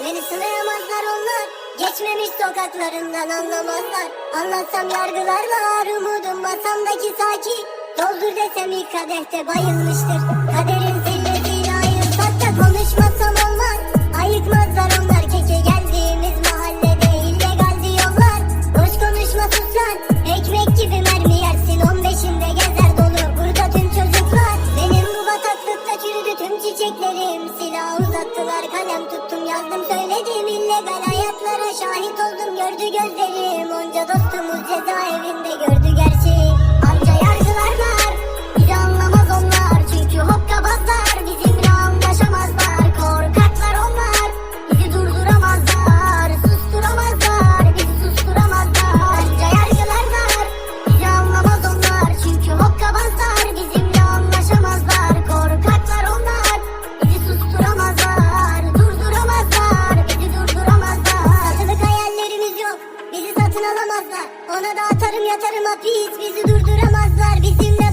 Beni sılayamazlar onlar. Geçmemiş sokaklarından anlamazlar. Anlatsam yargılarlar umudum masamdaki saki. Doldur desem ilk kadehte bayılmıştır. Kaderin Gördü gözlerim onca dostumuz cezaevinde gördü Ona da atarım yatarım hapis bizi durduramazlar. Bizimle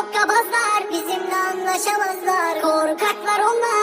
Çok kabazlar bizimle anlaşamazlar. Korkaklar onlar.